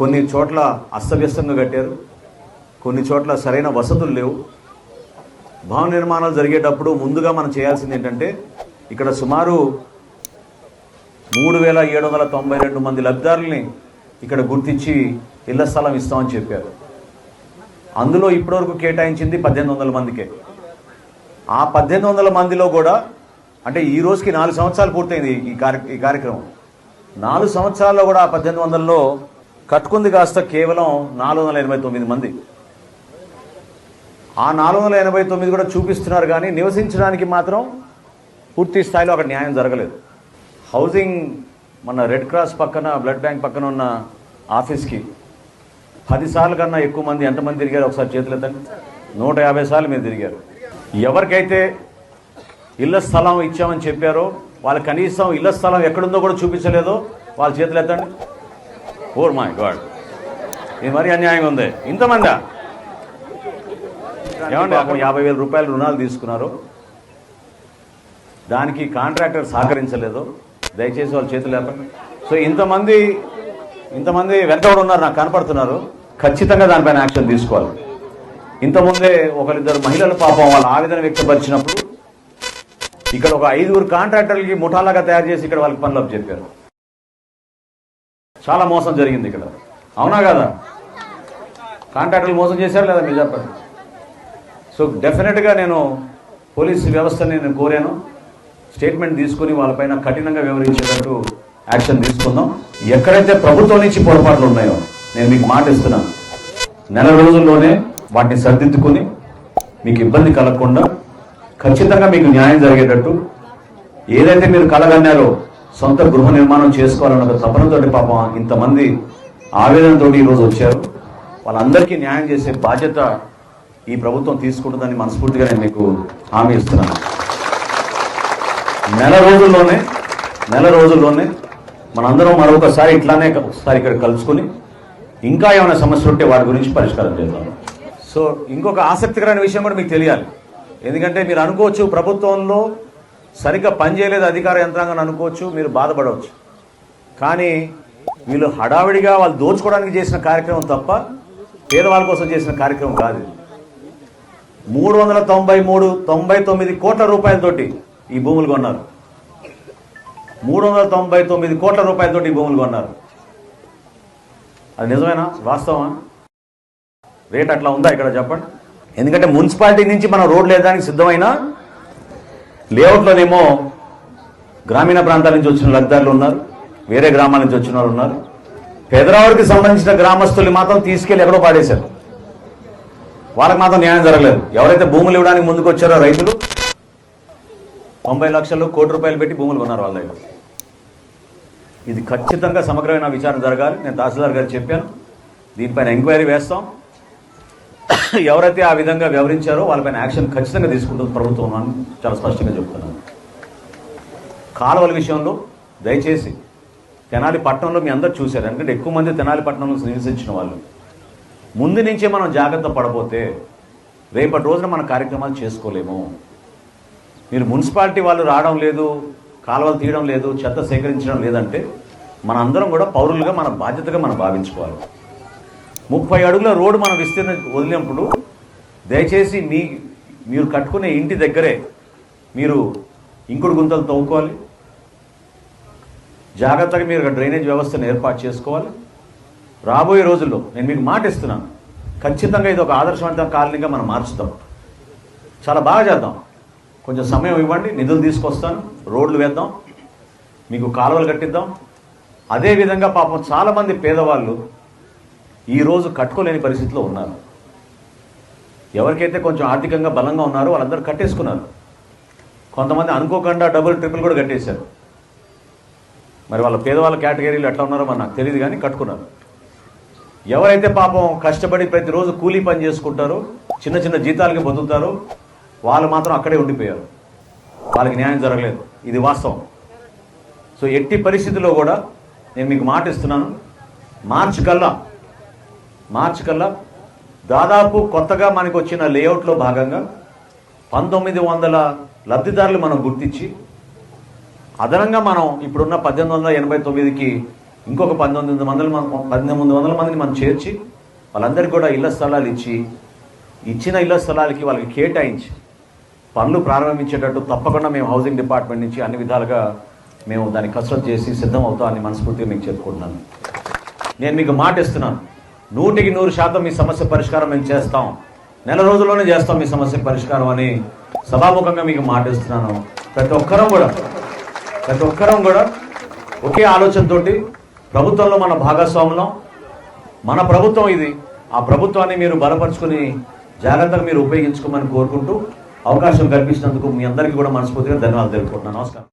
కొన్ని చోట్ల అస్తవ్యస్తంగా కట్టారు. కొన్ని చోట్ల సరైన వసతులు లేవు. భవన నిర్మాణాలు జరిగేటప్పుడు ముందుగా మనం చేయాల్సింది ఏంటంటే ఇక్కడ సుమారు మూడు వేల ఏడు వందల తొంభై రెండు మంది లబ్ధిదారుల్ని ఇక్కడ గుర్తించి ఇళ్ళ స్థలం ఇస్తామని చెప్పారు. అందులో ఇప్పటివరకు కేటాయించింది పద్దెనిమిది వందల మందికే. ఆ పద్దెనిమిది వందల మందిలో కూడా అంటే ఈ రోజుకి నాలుగు సంవత్సరాలు పూర్తయింది ఈ కార్య ఈ కార్యక్రమం. నాలుగు సంవత్సరాల్లో కూడా ఆ పద్దెనిమిది వందల్లో కట్టుకుంది కాస్త కేవలం నాలుగు వందల ఎనభై తొమ్మిది మంది. ఆ నాలుగు వందల ఎనభై తొమ్మిది కూడా చూపిస్తున్నారు కానీ నివసించడానికి మాత్రం పూర్తి స్థాయిలో అక్కడ న్యాయం జరగలేదు. హౌసింగ్ మన రెడ్ క్రాస్ పక్కన బ్లడ్ బ్యాంక్ పక్కన ఉన్న ఆఫీస్కి పదిసార్లు కన్నా ఎక్కువ మంది ఎంతమంది తిరిగారు? ఒకసారి చేతులు ఎత్తండి. నూట యాభై సార్లు మీరు తిరిగారు. ఎవరికైతే ఇళ్ళ స్థలం ఇచ్చామని చెప్పారో వాళ్ళు కనీసం ఇళ్ళ స్థలం ఎక్కడుందో కూడా చూపించలేదో వాళ్ళ చేతులు ఎత్తండి. ఓర్ మై గాడ్ ఇది మరీ అన్యాయంగా ఉంది. ఇంతమందా? ఏమండి అక్కడ యాభై వేల రూపాయలు రుణాలు తీసుకున్నారు. దానికి కాంట్రాక్టర్ సహకరించలేదు. దయచేసి వాళ్ళ చేతులు లేపండి. సో ఇంతమంది ఇంతమంది వెంట కూడా ఉన్నారు నాకు కనపడుతున్నారు. ఖచ్చితంగా దానిపైన యాక్షన్ తీసుకోవాలి. ఇంతకుముందే ఒకరిద్దరు మహిళల పాపం వాళ్ళ ఆవేదన వ్యక్తపరిచినప్పుడు ఇక్కడ ఒక ఐదుగురు కాంట్రాక్టర్లకి ముఠాలాగా తయారు చేసి ఇక్కడ వాళ్ళకి పనులు చెప్పారు చాలా మోసం జరిగింది ఇక్కడ. అవునా కదా? కాంట్రాక్టర్లు మోసం చేశారు లేదా మీరు చెప్పండి? సో డెఫినెట్గా నేను పోలీస్ వ్యవస్థని నేను కోరాను. స్టేట్మెంట్ తీసుకుని వాళ్ళపైన కఠినంగా వివరించేటట్టు యాక్షన్ తీసుకుందాం. ఎక్కడైతే ప్రభుత్వం నుంచి పొరపాట్లు ఉన్నాయో నేను మీకు మాట ఇస్తున్నాను. నెల రోజుల్లోనే వాటిని సర్దిద్దుకుని మీకు ఇబ్బంది కలగకుండా ఖచ్చితంగా మీకు న్యాయం జరిగేటట్టు ఏదైతే మీరు కలగన్నారో సొంత గృహ నిర్మాణం చేసుకోవాలన్న ఒక తపనతోటి పాపం ఇంతమంది ఆవేదనతోటి ఈరోజు వచ్చారు. వాళ్ళందరికీ న్యాయం చేసే బాధ్యత ఈ ప్రభుత్వం తీసుకుంటుందని మనస్ఫూర్తిగా నేను మీకు హామీ ఇస్తున్నాను. నెల రోజుల్లోనే నెల రోజుల్లోనే మనందరం మరొకసారి ఇట్లానే ఒకసారి ఇక్కడ కలుసుకుని ఇంకా ఏమైనా సమస్యలు ఉంటే వాటి గురించి పరిష్కారం చేద్దాం. సో ఇంకొక ఆసక్తికరమైన విషయం కూడా మీకు తెలియాలి. ఎందుకంటే మీరు అనుకోవచ్చు ప్రభుత్వంలో సరిగ్గా పనిచేయలేదు అధికార యంత్రాంగం అనుకోవచ్చు మీరు బాధపడవచ్చు. కానీ వీళ్ళు హడావిడిగా వాళ్ళు దోచుకోవడానికి చేసిన కార్యక్రమం తప్ప పేదవాళ్ళ కోసం చేసిన కార్యక్రమం కాదు. మూడు వందల తొంభై మూడు తొంభై తొమ్మిది కోట్ల రూపాయలతోటి ఈ భూములు కొన్నారు. మూడు వందల తొంభై తొమ్మిది కోట్ల రూపాయలతోటి ఈ భూములు కొన్నారు. అది నిజమేనా? వాస్తవమా? రేట్ అట్లా ఉందా ఇక్కడ చెప్పండి? ఎందుకంటే మున్సిపాలిటీ నుంచి మనం రోడ్లు వేయడానికి సిద్ధమైనా లేఅవుట్లోనేమో గ్రామీణ ప్రాంతాల నుంచి వచ్చిన లబ్ధారులు ఉన్నారు వేరే గ్రామాల నుంచి వచ్చిన వాళ్ళు ఉన్నారు. పెదరావుడికి సంబంధించిన గ్రామస్తులు మాత్రం తీసుకెళ్ళి ఎక్కడో పాడేశారు. వాళ్ళకి మాత్రం న్యాయం జరగలేదు. ఎవరైతే భూములు ఇవ్వడానికి ముందుకు వచ్చారో రైతులు తొంభై లక్షలు కోటి రూపాయలు పెట్టి భూములు కొన్నారు వాళ్ళ దగ్గర. ఇది ఖచ్చితంగా సమగ్రమైన విచారణ జరగాలి. నేను తహసీల్దార్ గారు చెప్పాను. దీనిపైన ఎంక్వైరీ వేస్తాం. ఎవరైతే ఆ విధంగా వ్యవహరించారో వాళ్ళపైన యాక్షన్ ఖచ్చితంగా తీసుకుంటుంది ప్రభుత్వం అని చాలా స్పష్టంగా చెప్తున్నాను కాలువల విషయంలో దయచేసి తెనాలి పట్టణంలో మీ అందరు చూశారు. ఎందుకంటే ఎక్కువ మంది తెనాలి పట్టణంలో నివసించిన వాళ్ళు. ముందు నుంచే మనం జాగ్రత్త పడబోతే రేపటి రోజున మన కార్యక్రమాలు చేసుకోలేము. మీరు మున్సిపాలిటీ వాళ్ళు రావడం లేదు కాలువలు తీయడం లేదు చెత్త సేకరించడం లేదంటే మన అందరం కూడా పౌరులుగా మన బాధ్యతగా మనం భావించుకోవాలి. ముప్పై అడుగుల రోడ్డు మనం విస్తీర్ణ వదిలినప్పుడు దయచేసి మీ మీరు కట్టుకునే ఇంటి దగ్గరే మీరు ఇంకుడు గుంతలు తవ్వుకోవాలి. జాగ్రత్తగా మీరు ఒక డ్రైనేజ్ వ్యవస్థను ఏర్పాటు చేసుకోవాలి. రాబోయే రోజుల్లో నేను మీకు మాట ఇస్తున్నాను. ఖచ్చితంగా ఇది ఒక ఆదర్శవంత కాలనీగా మనం మార్చుతాం. చాలా బాగా చేద్దాం. కొంచెం సమయం ఇవ్వండి నిధులు తీసుకొస్తాను రోడ్లు వేద్దాం మీకు కాలువలు కట్టిద్దాం. అదేవిధంగా పాపం చాలామంది పేదవాళ్ళు ఈరోజు కట్టుకోలేని పరిస్థితిలో ఉన్నారు. ఎవరికైతే కొంచెం ఆర్థికంగా బలంగా ఉన్నారో వాళ్ళందరూ కట్టేసుకున్నారు. కొంతమంది అనుకోకుండా డబుల్ ట్రిపుల్ కూడా కట్టేశారు. మరి వాళ్ళ పేదవాళ్ళ కేటగిరీలు ఎట్లా ఉన్నారో మరి నాకు తెలియదు కానీ కట్టుకున్నారు. ఎవరైతే పాపం కష్టపడి ప్రతిరోజు కూలీ పని చేసుకుంటారో చిన్న చిన్న జీతాలకి బతుకుతారో వాళ్ళు మాత్రం అక్కడే ఉండిపోయారు. వాళ్ళకి న్యాయం జరగలేదు. ఇది వాస్తవం. సో ఎట్టి పరిస్థితుల్లో కూడా నేను మీకు మాట ఇస్తున్నాను. మార్చి కల్లా మార్చి కల్లా దాదాపు కొత్తగా మనకు వచ్చిన లేఅవుట్లో భాగంగా పంతొమ్మిది వందల లబ్ధిదారులు మనం గుర్తించి అదనంగా మనం ఇప్పుడున్న పద్దెనిమిది వందల ఎనభై తొమ్మిదికి ఇంకొక పంతొమ్మిది వందల పద్దెనిమిది వందల మందిని మనం చేర్చి వాళ్ళందరికీ కూడా ఇళ్ళ స్థలాలు ఇచ్చి ఇచ్చిన ఇళ్ళ స్థలాలకి వాళ్ళకి కేటాయించి పనులు ప్రారంభించేటట్టు తప్పకుండా మేము హౌసింగ్ డిపార్ట్మెంట్ నుంచి అన్ని విధాలుగా మేము దాన్ని కసరత్ చేసి సిద్ధం అవుతామని మనస్ఫూర్తిగా మీకు చెప్పుకుంటున్నాను. నేను మీకు మాట ఇస్తున్నాను. నూటికి నూరు శాతం మీ సమస్య పరిష్కారం మేము చేస్తాం. నెల రోజుల్లోనే చేస్తాం మీ సమస్య పరిష్కారం అని సభాముఖంగా మీకు మాట ఇస్తున్నాను ప్రతి ఒక్కరం కూడా ప్రతి ఒక్కరం కూడా ఒకే ఆలోచనతోటి ప్రభుత్వంలో మన భాగస్వాములం మన ప్రభుత్వం ఇది. ఆ ప్రభుత్వాన్ని మీరు బలపరుచుకుని జాగ్రత్తగా మీరు ఉపయోగించుకోమని కోరుకుంటూ అవకాశం కల్పించినందుకు మీ అందరికీ కూడా మనస్ఫూర్తిగా ధన్యవాదాలు తెలుపుకుంటున్నాను. నమస్కారం.